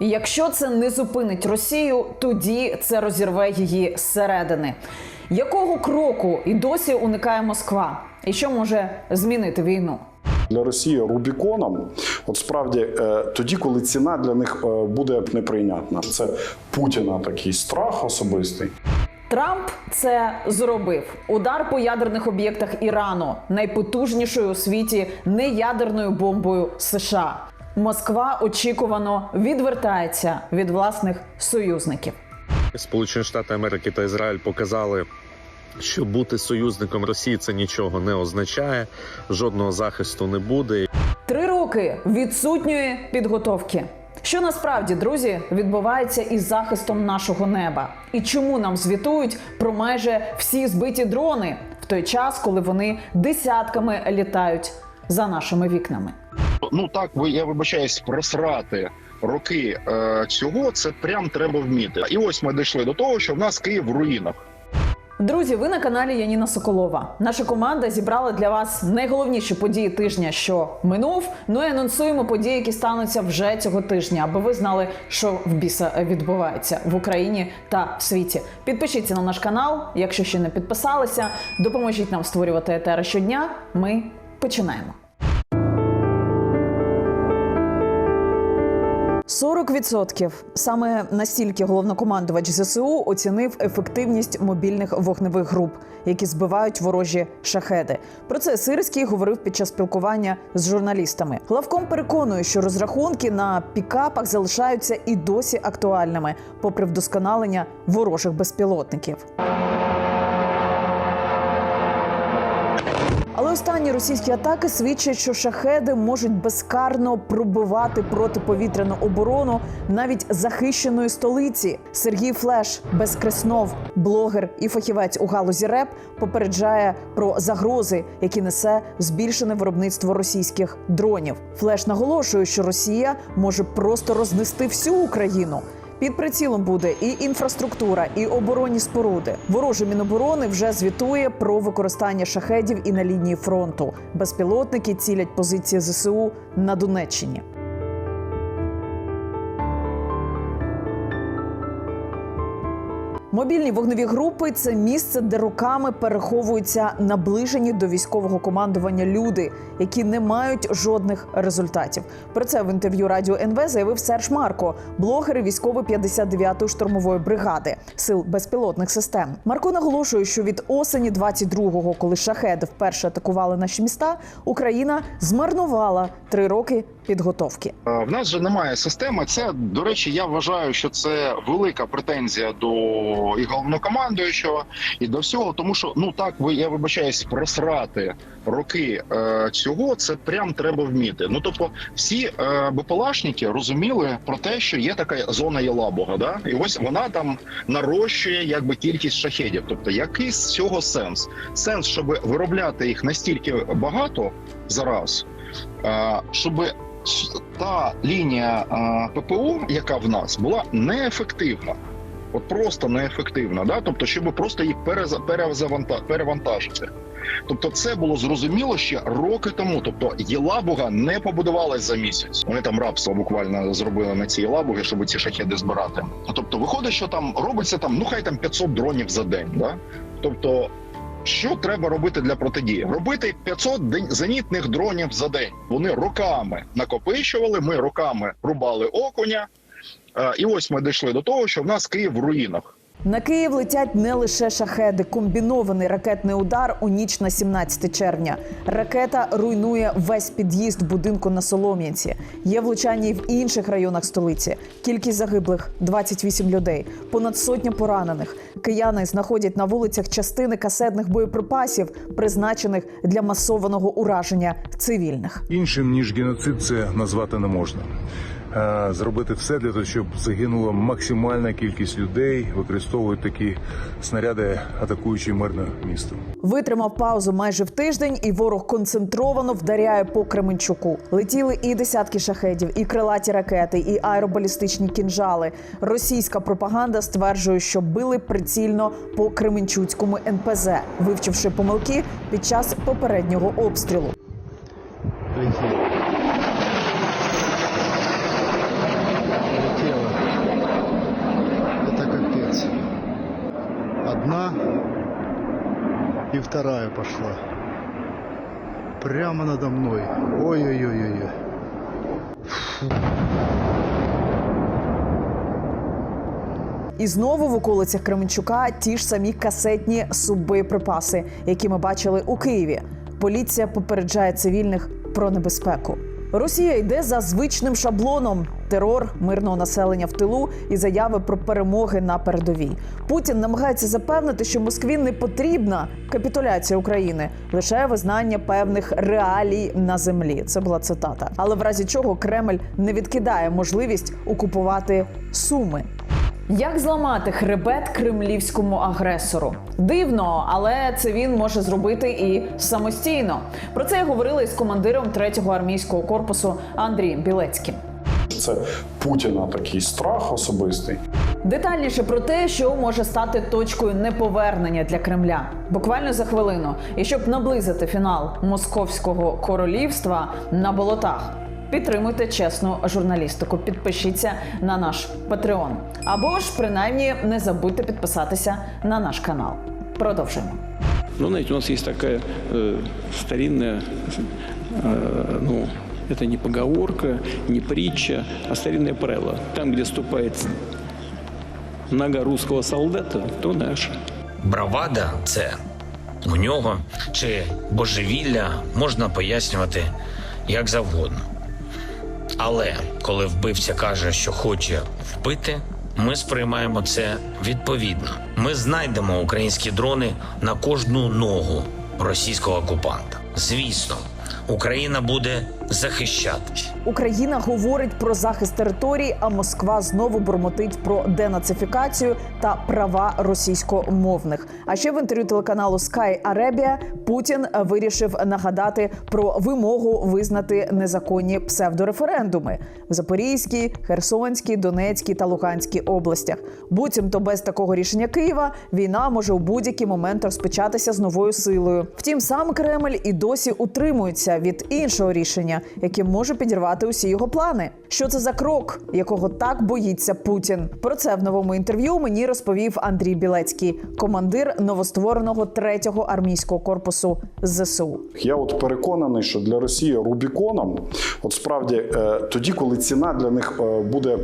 І Якщо це не зупинить Росію, тоді це розірве її зсередини. Якого кроку і досі уникає Москва? І що може змінити війну? Для Росії Рубіконом, от справді е, тоді, коли ціна для них е, буде неприйнятна. Це Путіна такий страх особистий. Трамп це зробив удар по ядерних об'єктах Ірану, найпотужнішою у світі неядерною бомбою США. Москва очікувано відвертається від власних союзників. Сполучені Штати Америки та Ізраїль показали, що бути союзником Росії це нічого не означає, жодного захисту не буде. Три роки відсутньої підготовки. Що насправді, друзі, відбувається із захистом нашого неба? І чому нам звітують про майже всі збиті дрони в той час, коли вони десятками літають за нашими вікнами? Ну так ви я вибачаюсь, просрати роки е, цього, це прям треба вміти. І ось ми дійшли до того, що в нас Київ в руїнах. Друзі, ви на каналі Яніна Соколова. Наша команда зібрала для вас найголовніші події тижня, що минув. Ну і анонсуємо події, які стануться вже цього тижня, аби ви знали, що в біса відбувається в Україні та в світі. Підпишіться на наш канал, якщо ще не підписалися. Допоможіть нам створювати етери щодня. Ми починаємо. 40%. саме настільки головнокомандувач ЗСУ оцінив ефективність мобільних вогневих груп, які збивають ворожі шахеди. Про це Сирський говорив під час спілкування з журналістами. Главком переконує, що розрахунки на пікапах залишаються і досі актуальними, попри вдосконалення ворожих безпілотників. Останні російські атаки свідчать, що шахеди можуть безкарно пробивати протиповітряну оборону навіть захищеної столиці. Сергій Флеш, безкреснов, блогер і фахівець у галузі РЕП, попереджає про загрози, які несе збільшене виробництво російських дронів. Флеш наголошує, що Росія може просто рознести всю Україну. Під прицілом буде і інфраструктура, і оборонні споруди. Вороже міноборони вже звітує про використання шахедів і на лінії фронту. Безпілотники цілять позиції ЗСУ на Донеччині. Мобільні вогневі групи це місце, де роками переховуються наближені до військового командування люди, які не мають жодних результатів. Про це в інтерв'ю радіо НВ заявив Серж Марко, блогер і військовий 59-ї штурмової бригади сил безпілотних систем. Марко наголошує, що від осені 22-го, коли шахеди вперше атакували наші міста, Україна змарнувала три роки підготовки. В нас же немає системи. Це до речі, я вважаю, що це велика претензія до і головнокомандуючого, і до всього, тому що ну так ви я вибачаюсь, просрати роки е, цього. Це прям треба вміти. Ну тобто, всі е, БПЛАшники розуміли про те, що є така зона Єлабуга, да, і ось вона там нарощує якби кількість шахедів. Тобто, який з цього сенс? Сенс, щоб виробляти їх настільки багато зараз, е, щоб та лінія е, ППО, яка в нас була неефективна. От просто неефективна, да? тобто, щоб просто перезаванта- перевантажити. Тобто, це було зрозуміло ще роки тому. Тобто, Єлабуга не побудувалась за місяць. Вони там рабство буквально зробили на цій Єлабугі, щоб ці шахеди збирати. Тобто, виходить, що там робиться там, ну хай там 500 дронів за день. Да? Тобто, що треба робити для протидії? Робити 500 день- зенітних дронів за день. Вони роками накопичували. Ми роками рубали окуня. Е, І ось ми дійшли до того, що в нас Київ в руїнах. На Київ летять не лише шахеди, комбінований ракетний удар у ніч на 17 червня. Ракета руйнує весь під'їзд будинку на Солом'янці. Є влучання і в інших районах столиці. Кількість загиблих 28 людей, понад сотня поранених. Кияни знаходять на вулицях частини касетних боєприпасів, призначених для масованого ураження цивільних. Іншим ніж геноцид це назвати не можна. Е, Зробити все для того, щоб загинула максимальна кількість людей, використовують такі снаряди, атакуючи мирне місто. Витримав паузу майже в тиждень, і ворог концентровано вдаряє по Кременчуку. Летіли і десятки шахедів, і крилаті ракети, і аеробалістичні кінжали. Російська пропаганда стверджує, що били прицільно по Кременчуцькому НПЗ, вивчивши помилки під час попереднього обстрілу. Летел. И вторая пошла. Прямо надо мной. Ой-ой-ой-ой. І знову в околицях Кременчука ті ж самі касетні суббоєприпаси, які ми бачили у Києві. Поліція попереджає цивільних про небезпеку. Росія йде за звичним шаблоном: терор мирного населення в тилу і заяви про перемоги на передовій. Путін намагається запевнити, що Москві не потрібна капітуляція України, лише визнання певних реалій на землі. Це була цитата. Але в разі чого Кремль не відкидає можливість окупувати Суми. Як зламати хребет кремлівському агресору? Дивно, але це він може зробити і самостійно. Про це я говорила із командиром 3-го армійського корпусу Андрієм Білецьким. Це Путіна такий страх особистий. Детальніше про те, що може стати точкою неповернення для Кремля, буквально за хвилину. І щоб наблизити фінал московського королівства на болотах Підтримуйте чесну журналістику. Підпишіться на наш Patreon. Або ж принаймні не забудьте підписатися на наш канал. Продовжуємо. Ну, знаете, у нас есть такая э, старинная, э, ну, это не поговорка, не притча, а старинное правило. Там, где ступает нога русского солдата, то наша. Бравада це у нього чи божевілля можна пояснювати як завгодно. Але коли вбивця каже, що хоче вбити, ми сприймаємо це відповідно. Ми знайдемо українські дрони на кожну ногу російського окупанта. Звісно, Україна буде захищатись. Україна говорить про захист територій, а Москва знову бурмотить про денацифікацію та права російськомовних. А ще в інтерв'ю телеканалу Sky Arabia Путін вирішив нагадати про вимогу визнати незаконні псевдореферендуми в Запорізькій, Херсонській, Донецькій та Луганській областях. Буцімто без такого рішення Києва війна може у будь-який момент розпочатися з новою силою. Втім, сам Кремль і досі утримується від іншого рішення, яке може підірвати усі його плани. Що це за крок, якого так боїться Путін? Про це в новому інтерв'ю мені розповів Андрій Білецький, командир новоствореного 3-го армійського корпусу ЗСУ. Я от переконаний, що для Росії Рубіконом, от справді, е, тоді, коли ціна для них е, буде.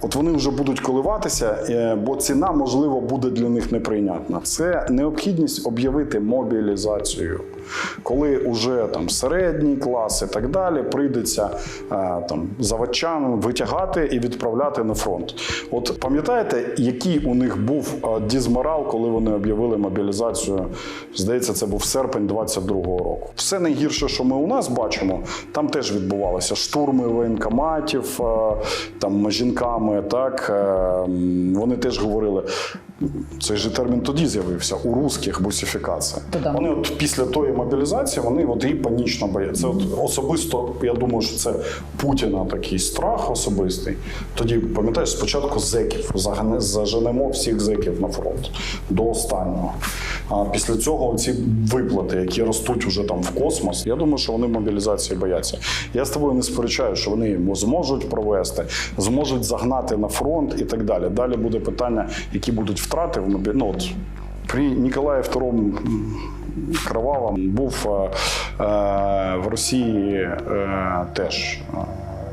От вони вже будуть коливатися, е, бо ціна, можливо, буде для них неприйнятна. Це необхідність об'явити мобілізацію. Коли вже там середній клас і так далі прийдеться е, там заводчан витягати і відправляти на фронт. От пам'ятаєте, який у них був е, дізморал, коли вони об'явили мобілізацію? Здається, це був серпень 22-го року. Все найгірше, що ми у нас бачимо, там теж відбувалося штурми воєнкоматів, е, там жінками. Так вони теж говорили. Цей же термін тоді з'явився у русських бусифікація. Вони от після тої мобілізації вони от її панічно бояться. От особисто я думаю, що це Путіна такий страх особистий. Тоді пам'ятаєш, спочатку зеків заженемо всіх зеків на фронт до останнього. А після цього ці виплати, які ростуть уже там в космос. Я думаю, що вони мобілізації бояться. Я з тобою не сперечаю, що вони його зможуть провести, зможуть загнати на фронт і так далі. Далі буде питання, які будуть втрати в ну, от, при Ніколаї II Кровавому був е, е, в Росії е, теж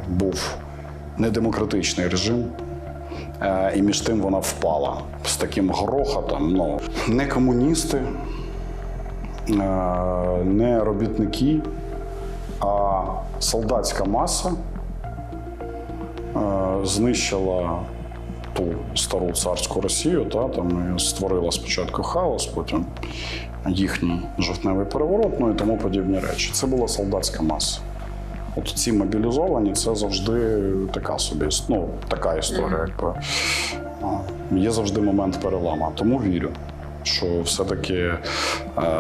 був недемократичний режим. І між тим вона впала з таким грохотом. Ну, не комуністи, не робітники, а солдатська маса знищила ту стару царську Росію, та, там і створила спочатку хаос, потім їхній жовтневий переворот, ну і тому подібні речі. Це була солдатська маса. От ці мобілізовані це завжди така собі ну, така історія. Якби. Є завжди момент перелама. Тому вірю, що все-таки е,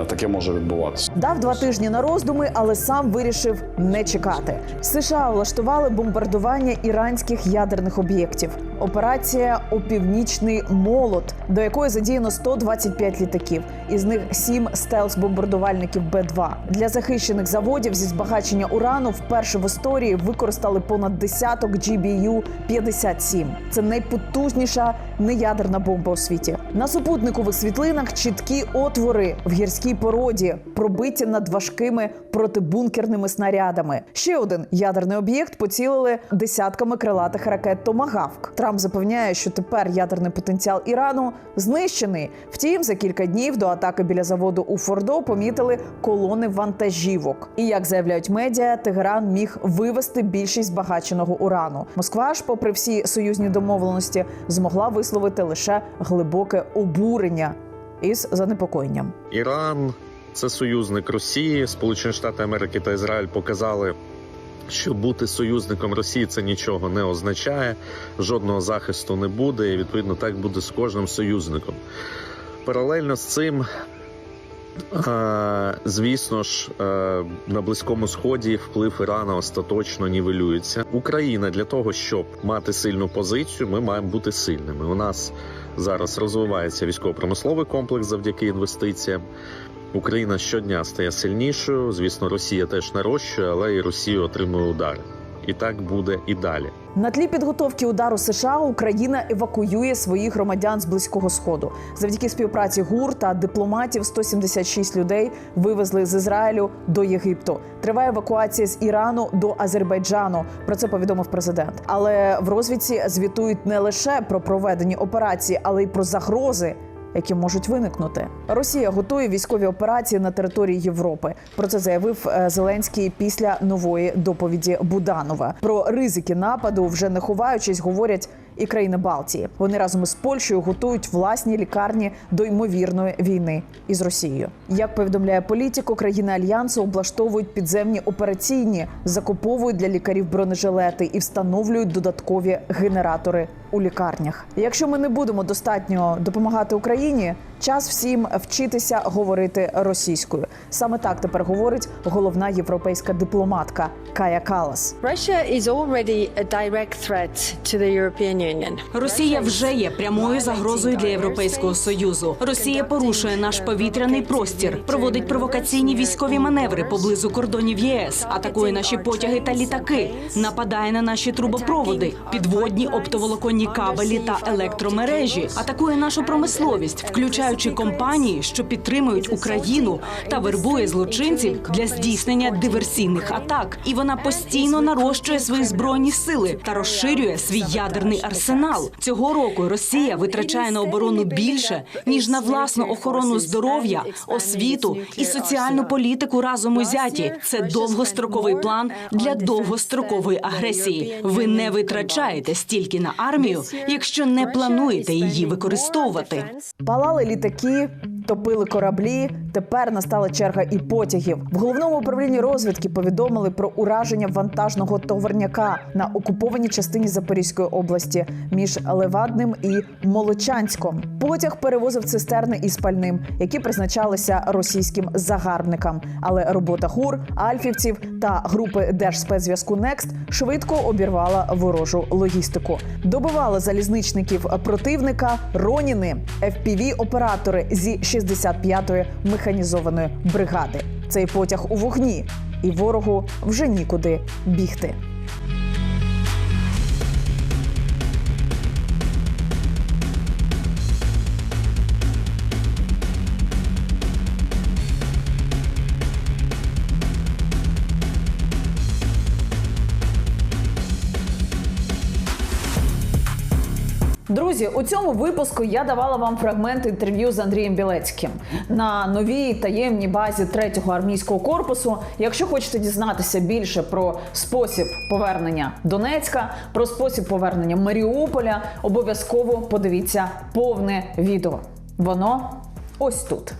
таке може відбуватися. Дав два тижні на роздуми, але сам вирішив не чекати. США влаштували бомбардування іранських ядерних об'єктів. Операція Опівнічний молот, до якої задіяно 125 літаків, із них 7 стелс-бомбардувальників Б-2. Для захищених заводів зі збагачення урану вперше в історії використали понад десяток GBU-57. Це найпотужніша неядерна бомба у світі. На супутникових світлинах чіткі отвори в гірській породі, пробиті над важкими протибункерними снарядами. Ще один ядерний об'єкт поцілили десятками крилатих ракет Томагавк. Трамп запевняє, що тепер ядерний потенціал Ірану знищений. Втім, за кілька днів до атаки біля заводу у Фордо помітили колони вантажівок. І як заявляють медіа, Тегеран міг вивести більшість збагаченого урану. Москва ж, попри всі союзні домовленості, змогла висловити лише глибоке обурення із занепокоєнням. Іран це союзник Росії. Сполучені Штати Америки та Ізраїль показали, що бути союзником Росії це нічого не означає, жодного захисту не буде, і відповідно так буде з кожним союзником. Паралельно з цим. Звісно ж, на близькому сході вплив Ірана остаточно нівелюється. Україна для того, щоб мати сильну позицію, ми маємо бути сильними. У нас зараз розвивається військово-промисловий комплекс завдяки інвестиціям. Україна щодня стає сильнішою. Звісно, Росія теж нарощує, але і Росія отримує удари. І так буде і далі. На тлі підготовки удару США Україна евакуює своїх громадян з близького сходу. Завдяки співпраці ГУР та дипломатів 176 людей вивезли з Ізраїлю до Єгипту. Триває евакуація з Ірану до Азербайджану. Про це повідомив президент. Але в розвідці звітують не лише про проведені операції, але й про загрози. Які можуть виникнути, Росія готує військові операції на території Європи. Про це заявив е, Зеленський після нової доповіді Буданова. Про ризики нападу, вже не ховаючись, говорять і країни Балтії. Вони разом із Польщею готують власні лікарні до ймовірної війни із Росією. Як повідомляє політико, країни альянсу облаштовують підземні операційні, закуповують для лікарів бронежилети і встановлюють додаткові генератори у лікарнях. Якщо ми не будемо достатньо допомагати Україні, час всім вчитися говорити російською. Саме так тепер говорить головна європейська дипломатка Кая Калас. Росія вже є прямою загрозою для Європейського союзу. Росія порушує наш повітряний простір, проводить провокаційні військові маневри поблизу кордонів ЄС, атакує наші потяги та літаки, нападає на наші трубопроводи, підводні оптоволоконні кабелі та електромережі, атакує нашу промисловість, включаючи компанії, що підтримують Україну та вербує злочинців для здійснення диверсійних атак. І вона постійно нарощує свої збройні сили та розширює свій ядерний арсенал. Цього року Росія витрачає на оборону більше ніж на власну охорону здоров'я, освіту і соціальну політику разом узяті. Це довгостроковий план для довгострокової агресії. Ви не витрачаєте стільки на армію, якщо не плануєте її використовувати. Палали літаки, топили кораблі. Тепер настала черга і потягів. В головному управлінні розвідки повідомили про ураження вантажного товарняка на окупованій частині Запорізької області між Левадним і Молочанськом. Потяг перевозив цистерни із пальним, які призначалися російським загарбникам. Але робота ГУР, альфівців та групи Держспецзв'язку Некст швидко обірвала ворожу логістику. Добивали залізничників противника Роніни, fpv оператори зі 65-ї механізованої бригади. Цей потяг у вогні, і ворогу вже нікуди бігти. Друзі, у цьому випуску я давала вам фрагмент інтерв'ю з Андрієм Білецьким на новій таємній базі третього армійського корпусу. Якщо хочете дізнатися більше про спосіб повернення Донецька, про спосіб повернення Маріуполя, обов'язково подивіться повне відео. Воно ось тут.